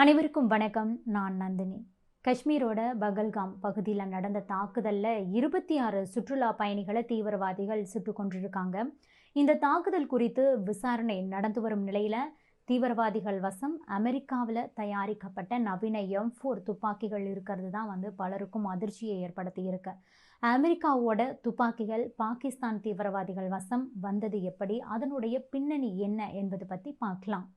அனைவருக்கும் வணக்கம். நான் நந்தினி. காஷ்மீரோட பகல்காம் பகுதியில் நடந்த தாக்குதலில் இருபத்தி ஆறு சுற்றுலா பயணிகளை தீவிரவாதிகள் சுட்டு கொண்டிருக்காங்க இந்த தாக்குதல் குறித்து விசாரணை நடந்து வரும் நிலையில் தீவிரவாதிகள் வசம் அமெரிக்காவில் தயாரிக்கப்பட்ட நவீன எம் ஃபோர் துப்பாக்கிகள் இருக்கிறது தான் வந்து பலருக்கும் அதிர்ச்சியை ஏற்படுத்தி இருக்கு. அமெரிக்காவோட துப்பாக்கிகள் பாகிஸ்தான் தீவிரவாதிகள் வசம் வந்தது எப்படி? அதனுடைய பின்னணி என்ன என்பது பற்றி பார்க்கலாம்.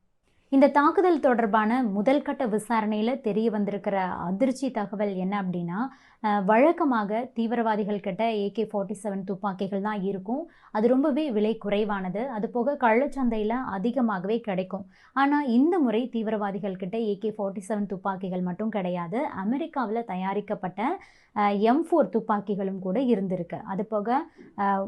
இந்த தாக்குதல் தொடர்பான முதல் கட்ட விசாரணையில் தெரிய வந்திருக்கிற அதிர்ச்சி தகவல் என்ன அப்படின்னா வழக்கமாக தீவிரவாதிகள் கிட்ட ஏகே ஃபார்ட்டி செவன் துப்பாக்கிகள் தான் இருக்கும். அது ரொம்பவே விலை குறைவானது. அது போக கள்ளச்சந்தையில் அதிகமாகவே கிடைக்கும். ஆனால் இந்த முறை தீவிரவாதிகள் கிட்ட ஏகே ஃபார்ட்டி செவன் துப்பாக்கிகள் மட்டும் கிடையாது. அமெரிக்காவில் தயாரிக்கப்பட்ட எம் ஃபோர் துப்பாக்கிகளும் கூட இருந்திருக்கு. அது போக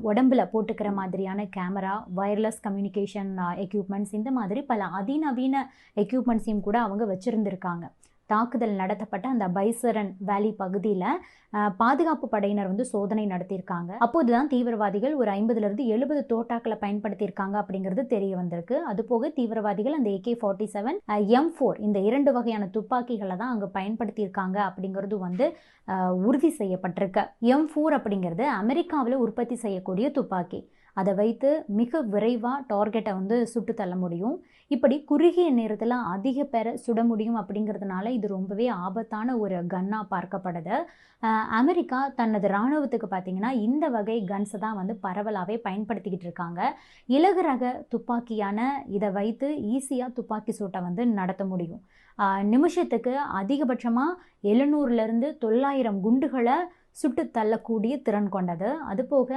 உடம்பில் உடம்புல போட்டுக்கிற மாதிரியான கேமரா வயர்லெஸ் கம்யூனிகேஷன் எக்யூப்மெண்ட்ஸ் இந்த மாதிரி பல அதிநவீன எக்யூப்மெண்ட்ஸையும் கூட அவங்க வச்சுருந்துருக்காங்க. தாக்குதல் நடத்தப்பட்ட அந்த பைசரன் வேலி பகுதியில் பாதுகாப்பு படையினர் வந்து சோதனை நடத்தியிருக்காங்க. அப்போதுதான் தீவிரவாதிகள் ஒரு ஐம்பதுலேருந்து எழுபது தோட்டாக்களை பயன்படுத்தியிருக்காங்க அப்படிங்கிறது தெரிய வந்திருக்கு. அது போக தீவிரவாதிகள் அந்த AK forty seven M four இந்த இரண்டு வகையான துப்பாக்கிகளை தான் அங்கே பயன்படுத்தியிருக்காங்க அப்படிங்கிறது வந்து உறுதி செய்யப்பட்டிருக்கு. எம் ஃபோர் அப்படிங்கிறது அமெரிக்காவில் உற்பத்தி செய்யக்கூடிய துப்பாக்கி. அதை வைத்து மிக விரைவாக டார்கெட்டை வந்து சுட்டு தள்ள முடியும். இப்படி குறுகிய நேரத்தில் அதிக பேரை சுட முடியும் அப்படிங்கிறதுனால இது ரொம்பவே ஆபத்தான ஒரு கன்னாக பார்க்கப்படுது அமெரிக்கா தனது இராணுவத்துக்கு பார்த்திங்கன்னா இந்த வகை கன்ஸை தான் வந்து பரவலாகவே பயன்படுத்திக்கிட்டு இருக்காங்க. இலகு ரக துப்பாக்கியான இதை வைத்து ஈஸியாக துப்பாக்கி சூட்டை வந்து நடத்த முடியும். நிமிஷத்துக்கு அதிகபட்சமாக எழுநூறுலேருந்து தொள்ளாயிரம் குண்டுகளை சுட்டு தள்ளக்கூடிய திறன் கொண்டது. அதுபோக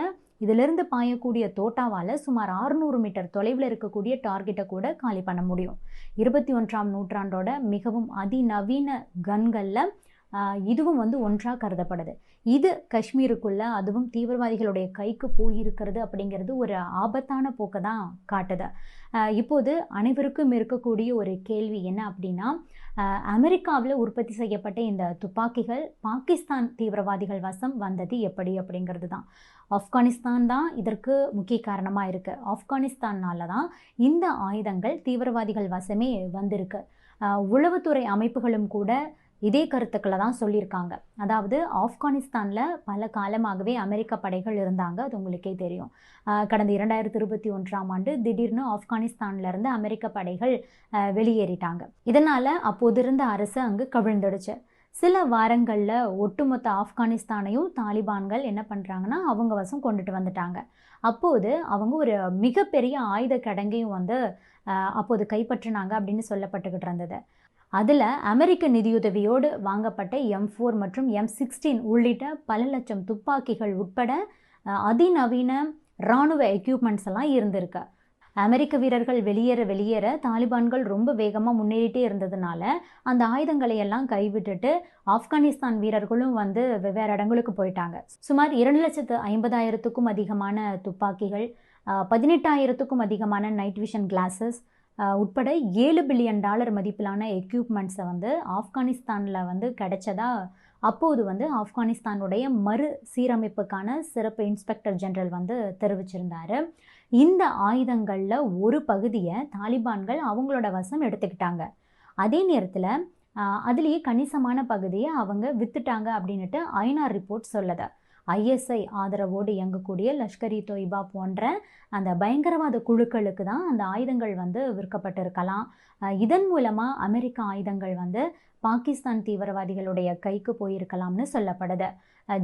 இதிலிருந்து பாயக்கூடிய தோட்டாவால் சுமார் 600 மீட்டர் தொலைவில் இருக்கக்கூடிய டார்கெட்டை கூட காலி பண்ண முடியும். இருபத்தி ஒன்றாம் நூற்றாண்டோட மிகவும் அதிநவீன கன்களில் இதுவும் வந்து ஒன்றாக கருதப்படுது. இது காஷ்மீருக்குள்ள அதுவும் தீவிரவாதிகளுடைய கைக்கு போயிருக்கிறது அப்படிங்கிறது ஒரு ஆபத்தான போக்கை தான் காட்டுது. இப்போது அனைவருக்கும் இருக்கக்கூடிய ஒரு கேள்வி என்ன அப்படின்னா அமெரிக்காவில் உற்பத்தி செய்யப்பட்ட இந்த துப்பாக்கிகள் பாகிஸ்தான் தீவிரவாதிகள் வசம் வந்தது எப்படி அப்படிங்கிறது தான். ஆப்கானிஸ்தான் தான் இதற்கு முக்கிய காரணமாக இருக்குது ஆப்கானிஸ்தானால தான் இந்த ஆயுதங்கள் தீவிரவாதிகள் வசமே வந்திருக்கு. உளவுத்துறை அமைப்புகளும் கூட இதே கருத்துக்களை தான் சொல்லியிருக்காங்க. அதாவது ஆப்கானிஸ்தானில் பல காலமாகவே அமெரிக்க படைகள் இருந்தாங்க. அது உங்களுக்கே தெரியும். கடந்த இரண்டாயிரத்தி இருபத்தி ஒன்றாம் ஆண்டு திடீர்னு ஆப்கானிஸ்தான்லேருந்து அமெரிக்க படைகள் வெளியேறிட்டாங்க. இதனால் அப்போது இருந்த அரசு அங்கு கவிழ்ந்துடுச்சு. சில வாரங்களில் ஒட்டுமொத்த ஆப்கானிஸ்தானையும் தாலிபான்கள் என்ன பண்ணுறாங்கன்னா அவங்க வசம் கொண்டுட்டு வந்துட்டாங்க. அப்போது அவங்க ஒரு மிகப்பெரிய ஆயுத கிடங்கையும் வந்து அப்போது கைப்பற்றினாங்க அப்படின்னு சொல்லப்பட்டுக்கிட்டு இருந்தது. அதில் அமெரிக்க நிதியுதவியோடு வாங்கப்பட்ட எம் ஃபோர் மற்றும் எம் சிக்ஸ்டீன் உள்ளிட்ட பல லட்சம் துப்பாக்கிகள் உட்பட அதிநவீன இராணுவ எக்யூப்மெண்ட்ஸ் எல்லாம் இருந்திருக்கு. அமெரிக்க வீரர்கள் வெளியேற வெளியேற தாலிபான்கள் ரொம்ப வேகமாக முன்னேறிட்டே இருந்ததுனால அந்த ஆயுதங்களை எல்லாம் கைவிட்டுட்டு ஆப்கானிஸ்தான் வீரர்களும் வந்து வெவ்வேறு இடங்களுக்கு போயிட்டாங்க. சுமார் இரண்டு லட்சத்து ஐம்பதாயிரத்துக்கும் அதிகமான துப்பாக்கிகள் பதினெட்டாயிரத்துக்கும் அதிகமான நைட் விஷன் கிளாஸஸ் உட்பட ஏழு பில்லியன் டாலர் மதிப்பிலான எக்யூப்மெண்ட்ஸை வந்து ஆப்கானிஸ்தானில் வந்து கிடைச்சதா அப்போது வந்து ஆப்கானிஸ்தானுடைய மறு சீரமைப்புக்கான சிறப்பு இன்ஸ்பெக்டர் ஜெனரல் வந்து தெரிவிச்சிருந்தாரு. இந்த ஆயுதங்களில் ஒரு பகுதியை தாலிபான்கள் அவங்களோட வசம் எடுத்துக்கிட்டாங்க. அதே நேரத்தில் அதுலேயே கணிசமான பகுதியை அவங்க வித்துட்டாங்க அப்படின்னுட்டு ஐநார் ரிப்போர்ட் சொல்லுது. ஐஎஸ்ஐ ஆதரவோடு இயங்கக்கூடிய லஷ்கர் இ தொய்பா போன்ற அந்த பயங்கரவாத குழுக்களுக்கு தான் அந்த ஆயுதங்கள் வந்து விற்கப்பட்டிருக்கலாம். இதன் மூலமாக அமெரிக்க ஆயுதங்கள் வந்து பாகிஸ்தான் தீவிரவாதிகளுடைய கைக்கு போயிருக்கலாம்னு சொல்லப்படுது.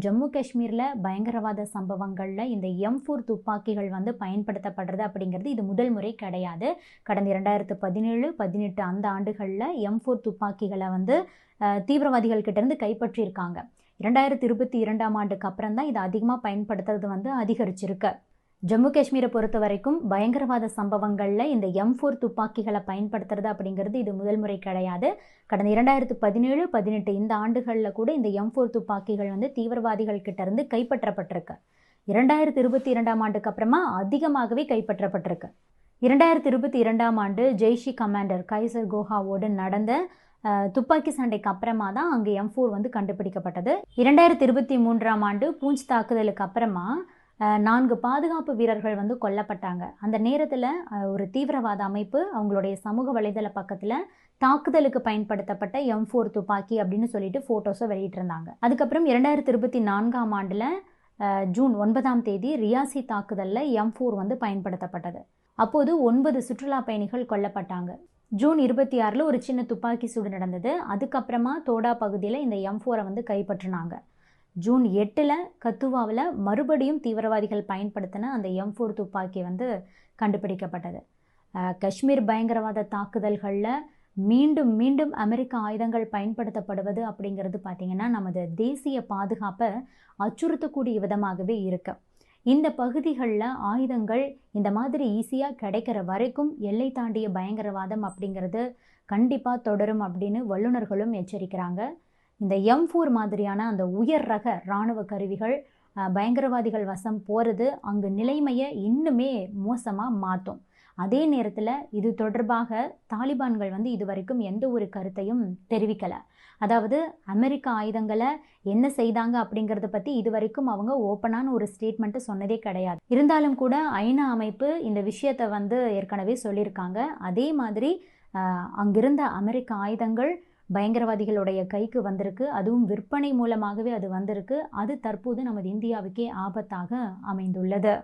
ஜம்மு காஷ்மீரில் பயங்கரவாத சம்பவங்களில் இந்த எம் ஃபோர் துப்பாக்கிகள் வந்து பயன்படுத்தப்படுறது அப்படிங்கிறது இது முதல் முறை கிடையாது. கடந்த இரண்டாயிரத்து பதினேழு பதினெட்டு அந்த ஆண்டுகளில் எம் ஃபோர் துப்பாக்கிகளை வந்து தீவிரவாதிகள் கிட்டேருந்து கைப்பற்றியிருக்காங்க. இரண்டாயிரத்தி இருபத்தி இரண்டாம் ஆண்டுக்கு அப்புறம் தான் இதை அதிகமாக பயன்படுத்துறது வந்து அதிகரிச்சிருக்கு. ஜம்மு காஷ்மீரை பொறுத்த வரைக்கும் பயங்கரவாத சம்பவங்களில் இந்த எம் ஃபோர் துப்பாக்கிகளை பயன்படுத்துறது அப்படிங்கிறது இது முதல் முறை கிடையாது. கடந்த இரண்டாயிரத்து பதினேழு பதினெட்டு இந்த ஆண்டுகளில் கூட இந்த எம் ஃபோர் துப்பாக்கிகள் வந்து தீவிரவாதிகள் கிட்டேருந்து கைப்பற்றப்பட்டிருக்கு. இரண்டாயிரத்தி இருபத்தி இரண்டாம் ஆண்டுக்கு அப்புறமா அதிகமாகவே கைப்பற்றப்பட்டிருக்கு. இரண்டாயிரத்தி இருபத்தி இரண்டாம் ஆண்டு ஜெய்ஷி கமாண்டர் கைசர் கோஹாவோடு நடந்த துப்பாக்கி சண்டைக்கு அப்புறமா தான் அங்கே எம் ஃபோர் வந்து கண்டுபிடிக்கப்பட்டது. இரண்டாயிரத்தி இருபத்தி மூன்றாம் ஆண்டு பூஞ்ச் தாக்குதலுக்கு அப்புறமா நான்கு பாதுகாப்பு வீரர்கள் வந்து கொல்லப்பட்டாங்க. அந்த நேரத்தில் ஒரு தீவிரவாத அமைப்பு அவங்களுடைய சமூக வலைதள பக்கத்தில் தாக்குதலுக்கு பயன்படுத்தப்பட்ட எம் ஃபோர் துப்பாக்கி அப்படின்னு சொல்லிட்டு ஃபோட்டோஸை வெளியிட்டிருந்தாங்க. அதுக்கப்புறம் இரண்டாயிரத்தி இருபத்தி நான்காம் ஆண்டில் ஜூன் ஒன்பதாம் தேதி ரியாசி தாக்குதலில் எம் ஃபோர் வந்து பயன்படுத்தப்பட்டது. அப்போது ஒன்பது சுற்றுலா பயணிகள் கொல்லப்பட்டாங்க. ஜூன் இருபத்தி ஆறில் ஒரு சின்ன துப்பாக்கி சூடு நடந்தது. அதுக்கப்புறமா தோடா பகுதியில் இந்த எம் ஃபோரை வந்து கைப்பற்றினாங்க. ஜூன் எட்டில் கத்துவாவில் மறுபடியும் தீவிரவாதிகள் பயன்படுத்தின அந்த எம் ஃபோர் துப்பாக்கி வந்து கண்டுபிடிக்கப்பட்டது. காஷ்மீர் பயங்கரவாத தாக்குதல்களில் மீண்டும் மீண்டும் அமெரிக்க ஆயுதங்கள் பயன்படுத்தப்படுவது அப்படிங்கிறது பார்த்திங்கன்னா நமது தேசிய பாதுகாப்பை அச்சுறுத்தக்கூடிய விதமாகவே இருக்குது இந்த பகுதிகளில் ஆயுதங்கள் இந்த மாதிரி ஈஸியாக கிடைக்கிற வரைக்கும் எல்லை தாண்டிய பயங்கரவாதம் அப்படிங்கிறது கண்டிப்பாக தொடரும் அப்படின்னு வல்லுநர்களும் எச்சரிக்கிறாங்க. இந்த எம் ஃபோர் மாதிரியான அந்த உயர் ரக இராணுவ கருவிகள் பயங்கரவாதிகள் வசம் போகிறது அங்கு நிலைமையை இன்னுமே மோசமாக மாற்றும் அதே நேரத்தில் இது தொடர்பாக தாலிபான்கள் வந்து இதுவரைக்கும் எந்த ஒரு கருத்தையும் தெரிவிக்கலை. அதாவது அமெரிக்க ஆயுதங்களை என்ன செய்தாங்க அப்படிங்கிறத பற்றி இதுவரைக்கும் அவங்க ஓப்பனான ஒரு ஸ்டேட்மெண்ட்டு சொன்னதே கிடையாது. இருந்தாலும் கூட ஐநா அமைப்பு இந்த விஷயத்தை வந்து ஏற்கனவே சொல்லியிருக்காங்க. அதே மாதிரி அங்கிருந்த அமெரிக்க ஆயுதங்கள் பயங்கரவாதிகளுடைய கைக்கு வந்திருக்கு. அதுவும் விற்பனை மூலமாகவே அது வந்திருக்கு. அது தற்போது நமது இந்தியாவுக்கே ஆபத்தாக அமைந்துள்ளது.